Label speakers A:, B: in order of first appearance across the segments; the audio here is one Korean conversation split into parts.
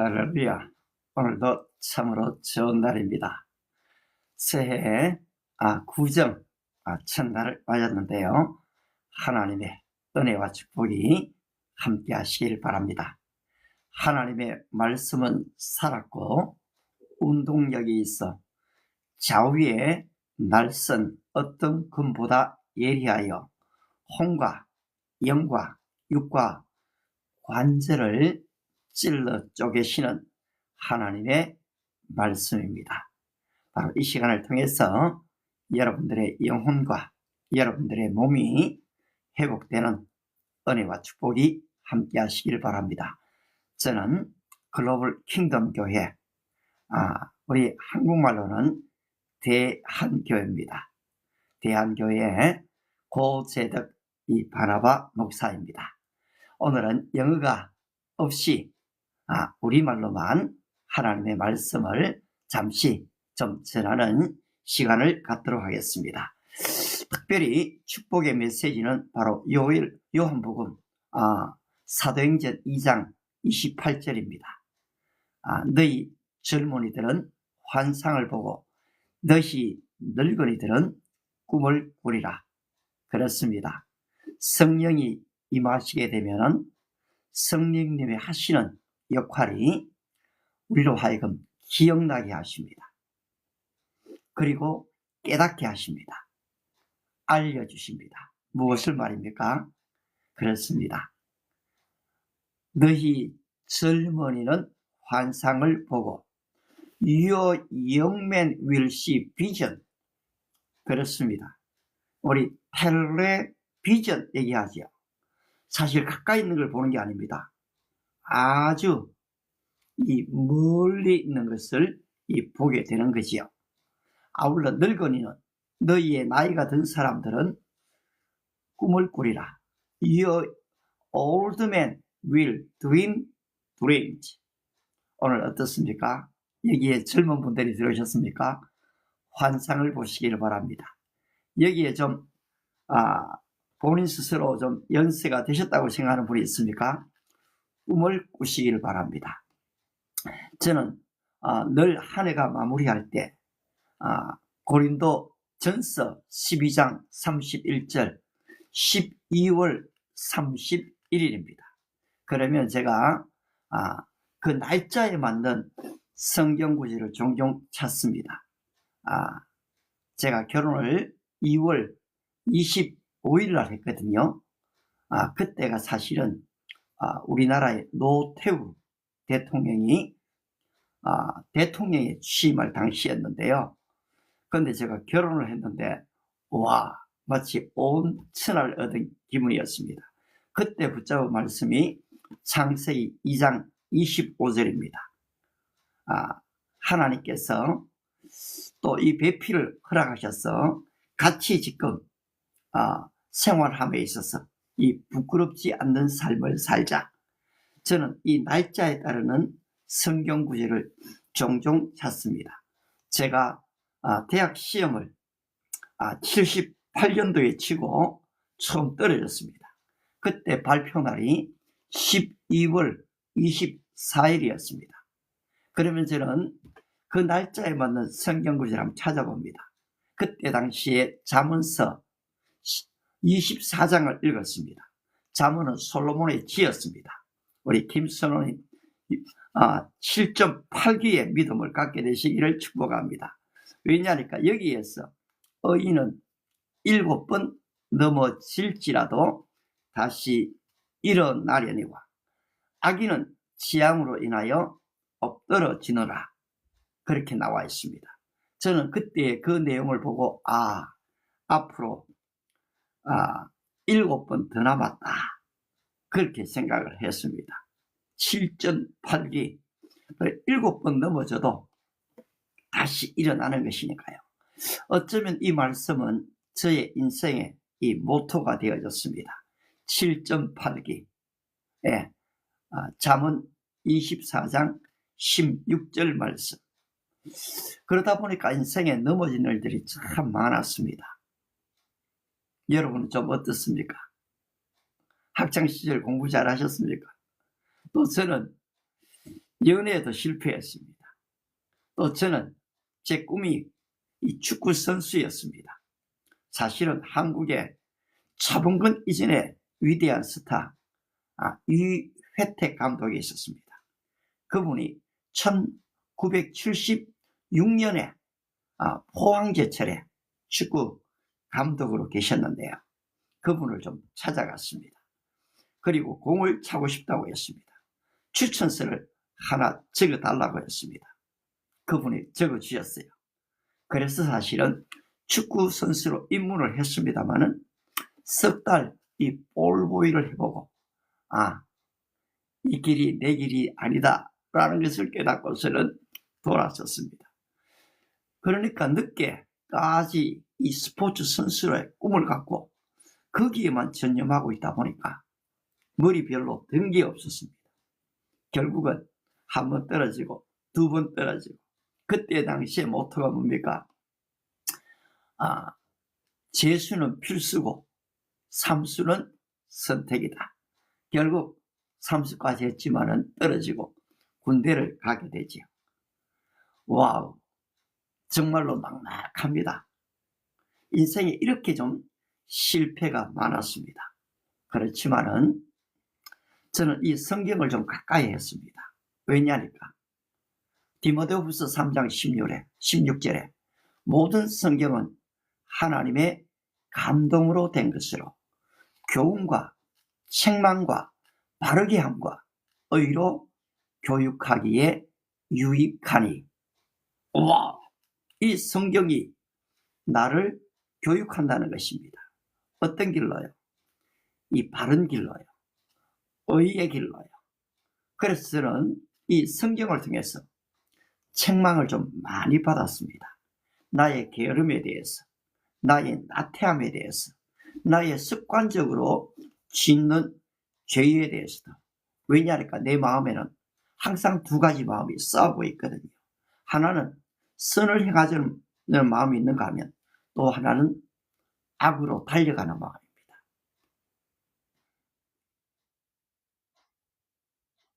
A: 할렐루야. 오늘도 참으로 좋은 날입니다. 새해 아, 구정 아, 첫날을 맞았는데요. 하나님의 은혜와 축복이 함께 하시길 바랍니다. 하나님의 말씀은 살았고 운동력이 있어 좌우에 날선 어떤 금보다 예리하여 혼과 영과 육과 관절을 찔러 쪼개시는 하나님의 말씀입니다. 바로 이 시간을 통해서 여러분들의 영혼과 여러분들의 몸이 회복되는 은혜와 축복이 함께 하시길 바랍니다. 저는 글로벌 킹덤 교회, 아, 우리 한국말로는 대한교회입니다. 대한교회 고재덕 이 바나바 목사입니다. 오늘은 영어가 없이 아, 우리말로만 하나님의 말씀을 잠시 좀 전하는 시간을 갖도록 하겠습니다. 특별히 축복의 메시지는 바로 요일 요한복음 아, 사도행전 2장 28절입니다. 아, 너희 젊은이들은 환상을 보고 너희 늙은이들은 꿈을 꾸리라. 그렇습니다. 성령이 임하시게 되면은 성령님이 하시는 역할이 우리로 하여금 기억나게 하십니다. 그리고 깨닫게 하십니다. 알려주십니다. 무엇을 말입니까? 그렇습니다. 너희 젊은이는 환상을 보고 man will see vision. 그렇습니다. 우리 텔레 비전 얘기하죠. 사실 가까이 있는 걸 보는 게 아닙니다. 아주 이 멀리 있는 것을 이 보게 되는 거지요. 아울러 늙은이는 너희의 나이가 든 사람들은 꿈을 꾸리라. Your old man will dream dreams. 오늘 어떻습니까? 여기에 젊은 분들이 들으셨습니까? 환상을 보시기를 바랍니다. 여기에 좀, 아, 본인 스스로 좀 연세가 되셨다고 생각하는 분이 있습니까? 꿈을 꾸시기를 바랍니다. 저는 아, 늘한 해가 마무리할 때 아, 고린도 전서 12장 31절 12월 31일입니다. 그러면 제가 아, 그 날짜에 맞는 성경 구절을 종종 찾습니다. 아, 제가 결혼을 2월 25일 날 했거든요. 아, 그때가 사실은 아, 우리나라의 노태우 대통령이 아, 대통령에 취임할 당시였는데요. 그런데 제가 결혼을 했는데 와 마치 온 천을 얻은 기분이었습니다. 그때 붙잡은 말씀이 창세기 2장 25절입니다. 아, 하나님께서 또 이 배필을 허락하셔서 같이 지금 아, 생활함에 있어서 이 부끄럽지 않는 삶을 살자. 저는 이 날짜에 따르는 성경 구절을 종종 찾습니다. 제가 아, 대학 시험을 아, 78년도에 치고 처음 떨어졌습니다. 그때 발표 날이 12월 24일이었습니다. 그러면 저는 그 날짜에 맞는 성경 구절을 한번 찾아봅니다. 그때 당시에 자문서 24장을 읽었습니다. 자문은 솔로몬의 지었습니다. 우리 아, 7.8기의 믿음을 갖게 되시기를 축복합니다. 왜냐하니까 여기에서 의인은 일곱 번 넘어질지라도 다시 일어나려니와 악인은 지향으로 인하여 엎드러지노라 그렇게 나와 있습니다. 저는 그때 그 내용을 보고 아 앞으로 아 일곱 번 더 남았다 그렇게 생각을 했습니다. 7.8기 일곱 번 넘어져도 다시 일어나는 것이니까요. 어쩌면 이 말씀은 저의 인생의 이 모토가 되어졌습니다. 7.8기 예, 아, 잠언 24장 16절 말씀 그러다 보니까 인생에 넘어진 일들이 참 많았습니다. 여러분은 좀 어떻습니까? 학창시절 공부 잘 하셨습니까? 또 저는 연애에도 실패했습니다. 또 저는 제 꿈이 이 축구 선수였습니다. 사실은 한국의 차범근 이전에 위대한 스타 아, 유회택 감독이 있었습니다. 그분이 1976년에 아, 포항제철에 축구 감독으로 계셨는데요. 그분을 좀 찾아갔습니다. 그리고 공을 차고 싶다고 했습니다. 추천서를 하나 적어 달라고 했습니다. 그분이 적어 주셨어요. 그래서 사실은 축구 선수로 입문을 했습니다마는 석달 이 볼보이를 해보고 아, 이 길이 내 길이 아니다 라는 것을 깨닫고서는 돌아섰습니다. 그러니까 늦게까지 이 스포츠 선수의 꿈을 갖고 거기에만 전념하고 있다 보니까 머리 별로 든 게 없었습니다. 결국은 한 번 떨어지고 두 번 떨어지고 그때 당시에 모토가 뭡니까? 아, 재수는 필수고 삼수는 선택이다. 결국 삼수까지 했지만은 떨어지고 군대를 가게 되지요. 와우, 정말로 막막합니다. 인생에 이렇게 좀 실패가 많았습니다. 그렇지만은 저는 이 성경을 좀 가까이 했습니다. 왜냐니까 디모데후서 3장 16절에 16절에 모든 성경은 하나님의 감동으로 된 것으로 교훈과 책망과 바르게 함과 의로 교육하기에 유익하니 와, 이 성경이 나를 교육한다는 것입니다. 어떤 길로요? 이 바른 길로요. 의의 길로요. 그래서 저는 이 성경을 통해서 책망을 좀 많이 받았습니다. 나의 게으름에 대해서, 나의 나태함에 대해서, 나의 습관적으로 짓는 죄에 대해서도. 왜냐하니까 내 마음에는 항상 두 가지 마음이 싸우고 있거든요. 하나는 선을 행하자는 마음이 있는가 하면 또 하나는 악으로 달려가는 마음입니다.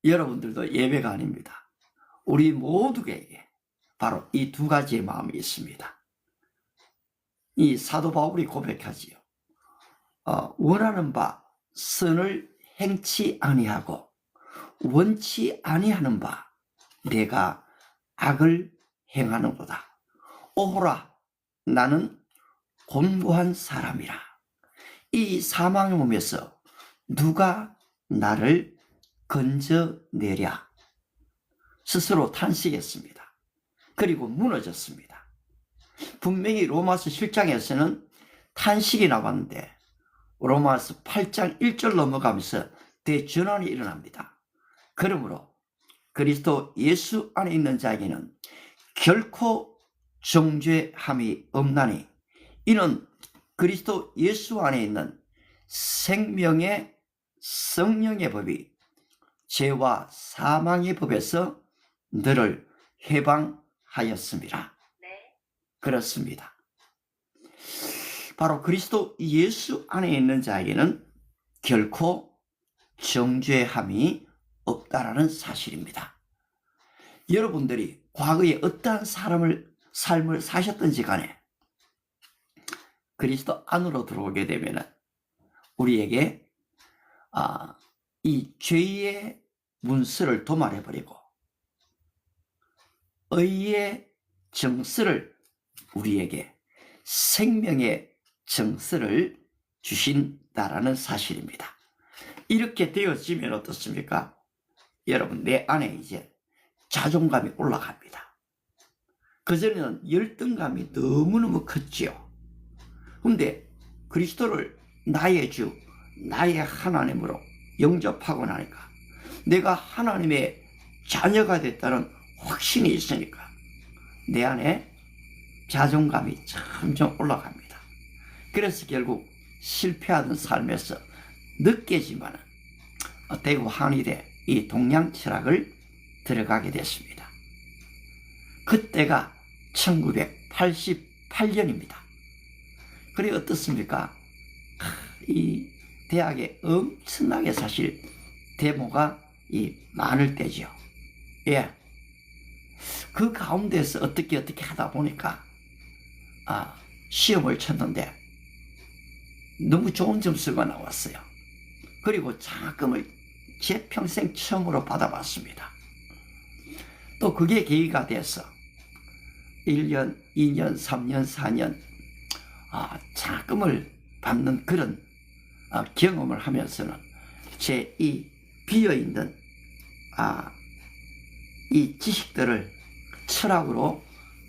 A: 여러분들도 예배가 아닙니다. 우리 모두에게 바로 이 두 가지의 마음이 있습니다. 이 사도 바울이 고백하지요. 어, 원하는 바 선을 행치 아니하고 원치 아니하는 바 내가 악을 행하는도다. 오호라 나는 곤고한 사람이라. 이 사망의 몸에서 누가 나를 건져내랴. 스스로 탄식했습니다. 그리고 무너졌습니다. 분명히 로마서 7장에서는 탄식이 나왔는데 로마서 8장 1절 넘어가면서 대전환이 일어납니다. 그러므로 그리스도 예수 안에 있는 자에게는 결코 정죄함이 없나니 이는 그리스도 예수 안에 있는 생명의 성령의 법이 죄와 사망의 법에서 너를 해방하였습니다. 그렇습니다. 바로 그리스도 예수 안에 있는 자에게는 결코 정죄함이 없다라는 사실입니다. 여러분들이 과거에 어떠한 사람을 삶을 사셨던지 간에 그리스도 안으로 들어오게 되면 우리에게 아, 이 죄의 문서를 도말해 버리고 의의 정서를 우리에게 생명의 정서를 주신다라는 사실입니다. 이렇게 되어지면 어떻습니까? 여러분 내 안에 이제 자존감이 올라갑니다. 그전에는 열등감이 너무너무 컸지요. 근데 그리스도를 나의 주, 나의 하나님으로 영접하고 나니까 내가 하나님의 자녀가 됐다는 확신이 있으니까 내 안에 자존감이 점점 올라갑니다. 그래서 결국 실패하던 삶에서 늦게지만 대구 한의대 이 동양 철학을 들어가게 됐습니다. 그때가 1988년입니다. 그래 어떻습니까? 이 대학에 엄청나게 사실 데모가 이 많을 때죠. 예. 그 가운데서 어떻게 어떻게 하다 보니까 아, 시험을 쳤는데 너무 좋은 점수가 나왔어요. 그리고 장학금을 제 평생 처음으로 받아봤습니다. 또 그게 계기가 돼서 1년, 2년, 3년, 4년 아, 장학금을 받는 그런 아, 경험을 하면서는 제 이 비어있는 아, 이 지식들을 철학으로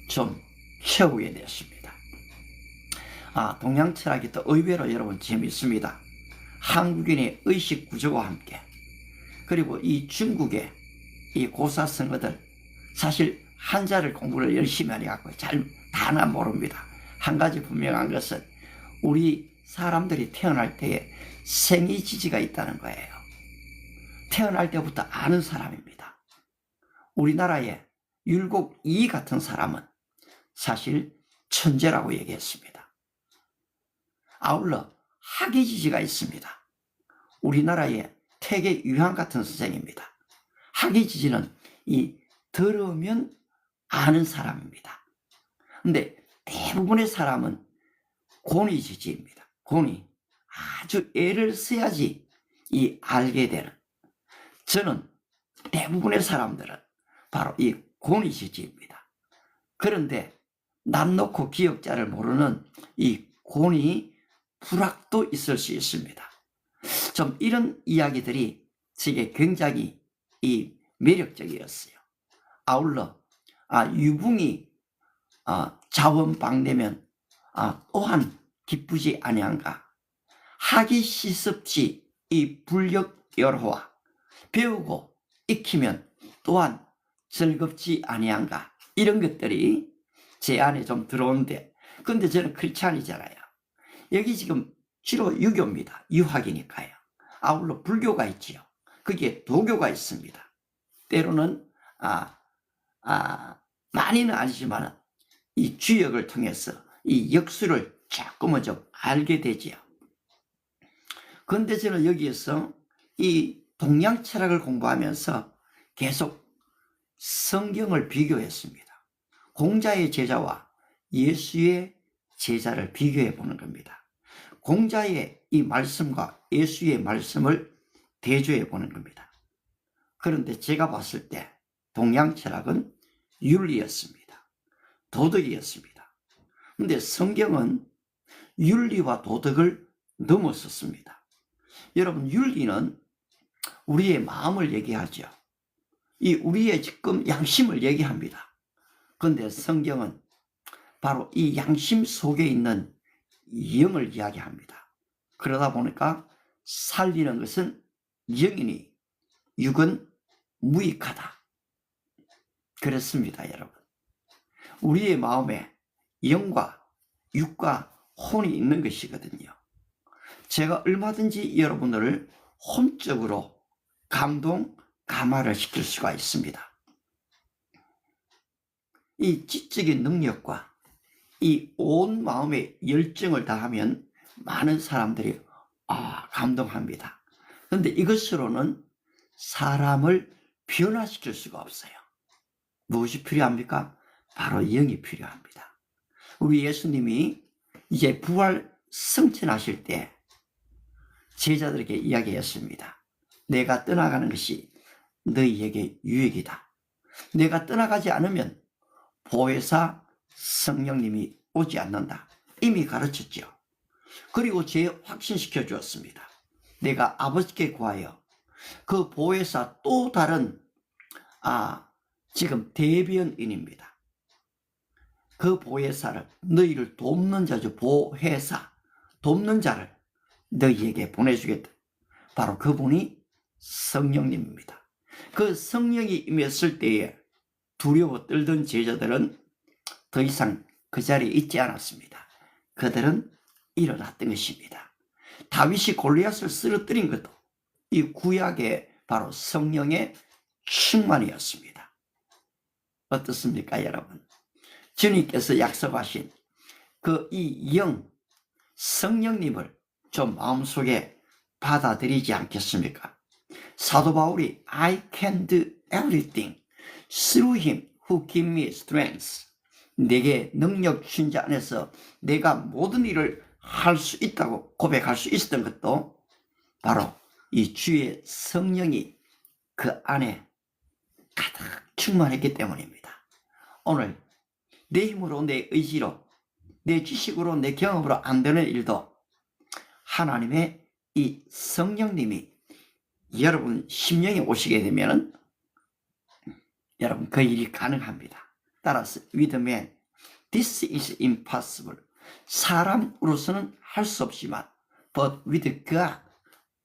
A: 좀 채우게 됐습니다. 아, 동양 철학이 또 의외로 여러분 재미있습니다. 한국인의 의식 구조와 함께 그리고 이 중국의 이 고사 성어들 사실 한자를 공부를 열심히 하니 갖고 잘 다나 모릅니다. 한 가지 분명한 것은 우리 사람들이 태어날 때에 생이 지지가 있다는 거예요. 태어날 때부터 아는 사람입니다. 우리나라의 율곡 이 같은 사람은 사실 천재라고 얘기했습니다. 아울러 학예지지가 있습니다. 우리나라의 태계 유한 같은 선생입니다. 학예지지는 이 들으면 아는 사람입니다. 근데 대부분의 사람은 고니지지입니다. 고니. 아주 애를 써야지 이 알게 되는. 저는 대부분의 사람들은 바로 이 고니지지입니다. 그런데 남 놓고 기억자를 모르는 이 고니 불학도 있을 수 있습니다. 좀 이런 이야기들이 제게 굉장히 이 매력적이었어요. 아울러 아, 유붕이 아, 자원방내면 아, 또한 기쁘지 아니한가. 하기 시습지 이 불력 열호와 배우고 익히면 또한 즐겁지 아니한가. 이런 것들이 제 안에 좀 들어오는데 근데 저는 크리스찬이잖아요. 여기 지금 주로 유교입니다. 유학이니까요. 아울러 불교가 있지요. 거기에 도교가 있습니다. 때로는 아, 아, 많이는 아니지만 이 주역을 통해서 이 역수를 조금은 좀 알게 되지요. 그런데 저는 여기에서 이 동양 철학을 공부하면서 계속 성경을 비교했습니다. 공자의 제자와 예수의 제자를 비교해 보는 겁니다. 공자의 이 말씀과 예수의 말씀을 대조해 보는 겁니다. 그런데 제가 봤을 때 동양 철학은 윤리였습니다. 도덕이었습니다. 근데 성경은 윤리와 도덕을 넘었었습니다. 여러분, 윤리는 우리의 마음을 얘기하죠. 이 우리의 지금 양심을 얘기합니다. 그런데 성경은 바로 이 양심 속에 있는 영을 이야기합니다. 그러다 보니까 살리는 것은 영이니 육은 무익하다. 그렇습니다, 여러분. 우리의 마음에 영과 육과 혼이 있는 것이거든요. 제가 얼마든지 여러분들을 혼적으로 감동, 감화를 시킬 수가 있습니다. 이 지적인 능력과 이 온 마음의 열정을 다하면 많은 사람들이 아, 감동합니다. 그런데 이것으로는 사람을 변화시킬 수가 없어요. 무엇이 필요합니까? 바로 영이 필요합니다. 우리 예수님이 이제 부활 승천하실 때 제자들에게 이야기했습니다. 내가 떠나가는 것이 너희에게 유익이다. 내가 떠나가지 않으면 보혜사 성령님이 오지 않는다. 이미 가르쳤죠. 그리고 제 확신시켜 주었습니다. 내가 아버지께 구하여 그 보혜사 또 다른 아 지금 대변인입니다. 그 보혜사를 너희를 돕는 자죠 보혜사 돕는 자를 너희에게 보내주겠다. 바로 그분이 성령님입니다. 그 성령이 임했을 때에 두려워 떨던 제자들은 더 이상 그 자리에 있지 않았습니다. 그들은 일어났던 것입니다. 다윗이 골리앗을 쓰러뜨린 것도 이 구약의 바로 성령의 충만이었습니다. 어떻습니까, 여러분? 주님께서 약속하신 그 이 영, 성령님을 좀 마음속에 받아들이지 않겠습니까? 사도 바울이 I can do everything through him who give me strength. 내게 능력 주신 자 안에서 내가 모든 일을 할 수 있다고 고백할 수 있었던 것도 바로 이 주의 성령이 그 안에 가득 충만했기 때문입니다. 오늘 내 힘으로 내 의지로 내 지식으로 내 경험으로 안 되는 일도 하나님의 이 성령님이 여러분 심령에 오시게 되면은 여러분 그 일이 가능합니다. 따라서 man this is impossible. 사람으로서는 할 수 없지만 but with God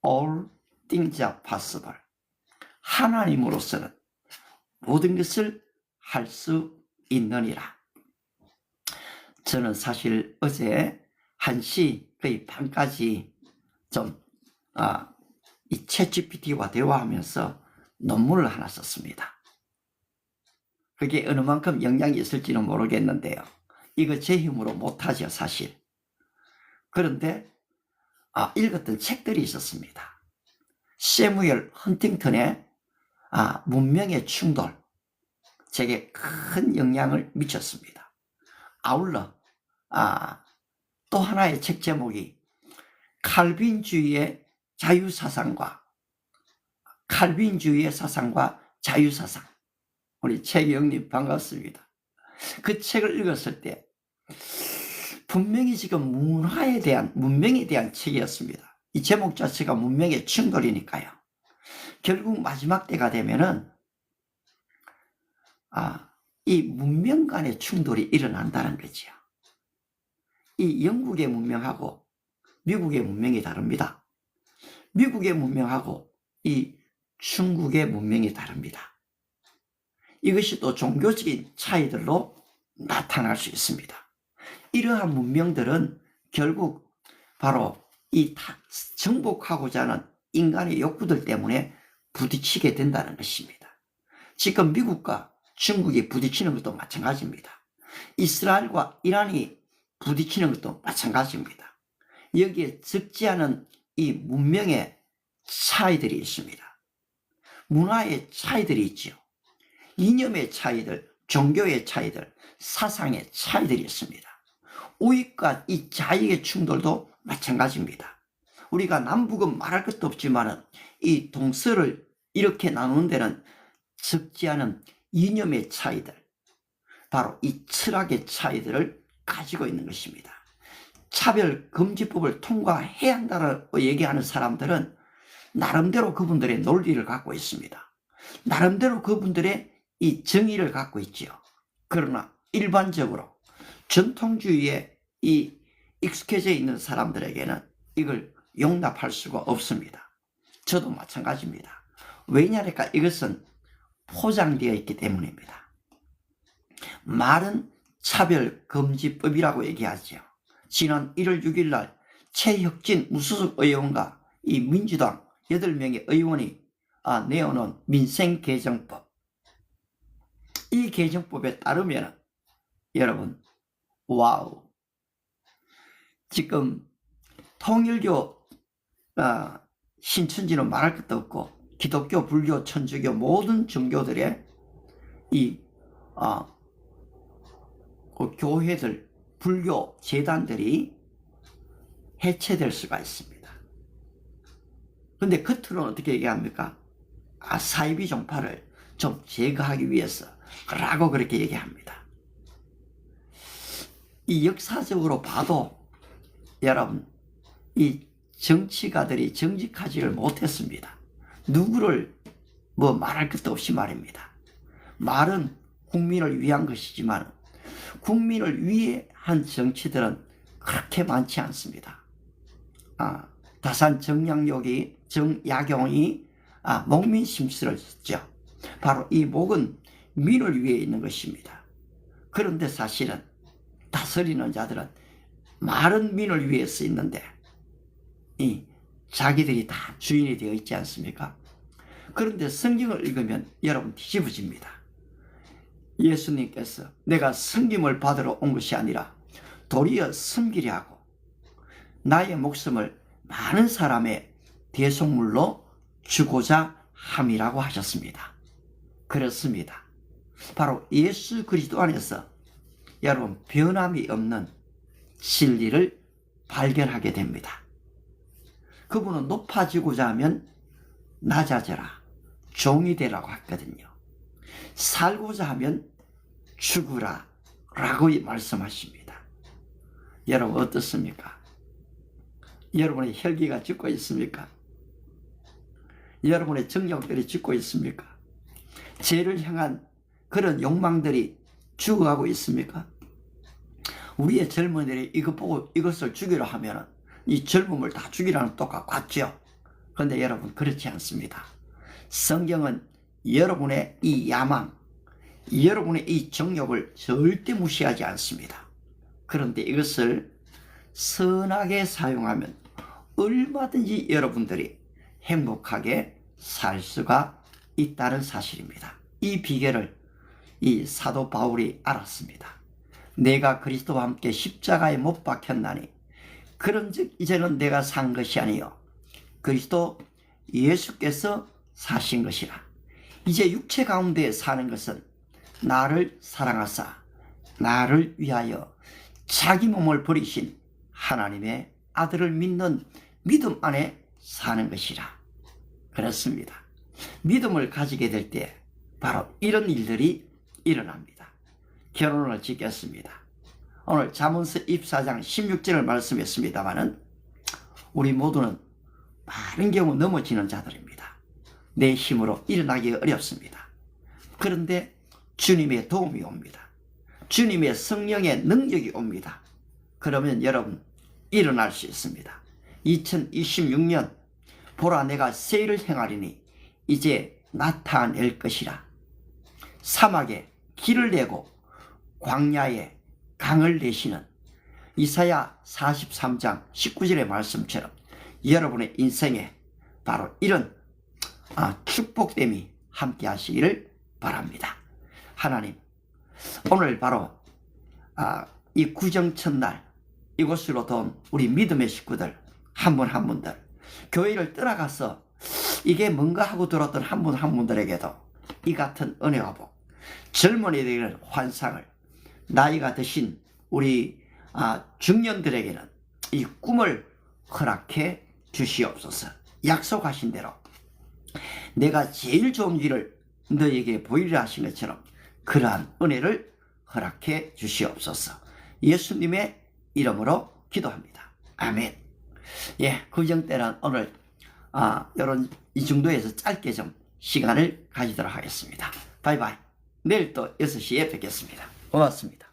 A: all things are possible. 하나님으로서는 모든 것을 할 수 있느니라. 저는 사실 어제 1시 거의 반까지 좀, 아, 이 챗GPT와 대화하면서 논문을 하나 썼습니다. 그게 어느 만큼 영향이 있을지는 모르겠는데요. 이거 제 힘으로 못하죠, 사실. 그런데, 아, 읽었던 책들이 있었습니다. 세무엘 헌팅턴의 아, 문명의 충돌. 제게 큰 영향을 미쳤습니다. 아울러, 아, 또 하나의 책 제목이 칼빈주의의 자유사상과 칼빈주의의 사상과 자유사상. 우리 최경님 반갑습니다. 그 책을 읽었을 때 분명히 지금 문화에 대한 문명에 대한 책이었습니다. 이 제목 자체가 문명의 충돌이니까요. 결국 마지막 때가 되면은 아, 이 문명 간의 충돌이 일어난다는 거지요. 이 영국의 문명하고 미국의 문명이 다릅니다. 미국의 문명하고 이 중국의 문명이 다릅니다. 이것이 또 종교적인 차이들로 나타날 수 있습니다. 이러한 문명들은 결국 바로 이 정복하고자 하는 인간의 욕구들 때문에 부딪히게 된다는 것입니다. 지금 미국과 중국이 부딪히는 것도 마찬가지입니다. 이스라엘과 이란이 부딪히는 것도 마찬가지입니다. 여기에 적지 않은 이 문명의 차이들이 있습니다. 문화의 차이들이 있죠. 이념의 차이들, 종교의 차이들, 사상의 차이들이 있습니다. 우익과 이 자익의 충돌도 마찬가지입니다. 우리가 남북은 말할 것도 없지만 이 동서를 이렇게 나누는 데는 적지 않은 이념의 차이들, 바로 이 철학의 차이들을 가지고 있는 것입니다. 차별금지법을 통과해야 한다고 얘기하는 사람들은 나름대로 그분들의 논리를 갖고 있습니다. 나름대로 그분들의 이 정의를 갖고 있지요. 그러나 일반적으로 전통주의에 이 익숙해져 있는 사람들에게는 이걸 용납할 수가 없습니다. 저도 마찬가지입니다. 왜냐니까 이것은 포장되어 있기 때문입니다. 말은 차별금지법이라고 얘기하죠. 지난 1월 6일 날 최혁진 무소속 의원과 이 민주당 8명의 의원이 아, 내어놓은 민생개정법. 이 개정법에 따르면 여러분, 와우. 지금 통일교 아, 신천지는 말할 것도 없고 기독교, 불교, 천주교 모든 종교들의 이 아, 그 교회들, 불교 재단들이 해체될 수가 있습니다. 근데 겉으로는 어떻게 얘기합니까? 아, 사이비 종파를 좀 제거하기 위해서 라고 그렇게 얘기합니다. 이 역사적으로 봐도 여러분 이 정치가들이 정직하지를 못했습니다. 누구를 뭐 말할 것도 없이 말입니다. 말은 국민을 위한 것이지만 국민을 위해 한 정치들은 그렇게 많지 않습니다. 아, 다산 정량역이 정야경이 아, 목민 심스를 썼죠. 바로 이 목은 민을 위해 있는 것입니다. 그런데 사실은 다스리는 자들은 말은 민을 위해 쓰있는데 이 자기들이 다 주인이 되어 있지 않습니까? 그런데 성경을 읽으면 여러분 뒤집어집니다. 예수님께서 내가 성김을 받으러 온 것이 아니라 도리어 섬기려 하고 나의 목숨을 많은 사람의 대속물로 주고자 함이라고 하셨습니다. 그렇습니다. 바로 예수 그리스도 안에서 여러분 변함이 없는 진리를 발견하게 됩니다. 그분은 높아지고자 하면 낮아져라, 종이 되라고 했거든요. 살고자 하면 죽으라 라고 말씀하십니다. 여러분 어떻습니까? 여러분의 혈기가 죽고 있습니까? 여러분의 정력들이 죽고 있습니까? 죄를 향한 그런 욕망들이 죽어가고 있습니까? 우리의 젊은이들이 이것 보고 이것을 죽이려 하면 이 젊음을 다 죽이라는 똑같 같죠? 그런데 여러분 그렇지 않습니다. 성경은 여러분의 이 야망, 여러분의 이 정욕을 절대 무시하지 않습니다. 그런데 이것을 선하게 사용하면 얼마든지 여러분들이 행복하게 살 수가 있다는 사실입니다. 이 비결을 이 사도 바울이 알았습니다. 내가 그리스도와 함께 십자가에 못 박혔나니 그런즉 이제는 내가 산 것이 아니요 그리스도 예수께서 사신 것이라. 이제 육체 가운데 사는 것은 나를 사랑하사 나를 위하여 자기 몸을 버리신 하나님의 아들을 믿는 믿음 안에 사는 것이라. 그렇습니다. 믿음을 가지게 될 때 바로 이런 일들이 일어납니다. 결혼을 짓겠습니다. 오늘 잠언서 24장 16절을 말씀했습니다마는 우리 모두는 많은 경우 넘어지는 자들입니다. 내 힘으로 일어나기 어렵습니다. 그런데 주님의 도움이 옵니다. 주님의 성령의 능력이 옵니다. 그러면 여러분 일어날 수 있습니다. 2026년 보라 내가 세일을 행하리니 이제 나타낼 것이라. 사막에 길을 내고 광야에 강을 내시는 이사야 43장 19절의 말씀처럼 여러분의 인생에 바로 이런 아, 축복됨이 함께 하시기를 바랍니다. 하나님, 오늘 바로 아, 이 구정 첫날 이곳으로 돈 우리 믿음의 식구들 한 분한 분들 교회를 떠나가서 이게 뭔가 하고 들었던 한분한 분들에게도 이 같은 은혜와 복 젊은이들에게는 환상을 나이가 드신 우리 아, 중년들에게는 이 꿈을 허락해 주시옵소서 약속하신 대로 내가 제일 좋은 길을 너에게 보이려 하신 것처럼 그러한 은혜를 허락해 주시옵소서 예수님의 이름으로 기도합니다. 아멘. 예, 구정 때는 오늘 아, 이런 이 정도에서 짧게 좀 시간을 가지도록 하겠습니다. 바이바이. 내일 또 6시에 뵙겠습니다. 고맙습니다.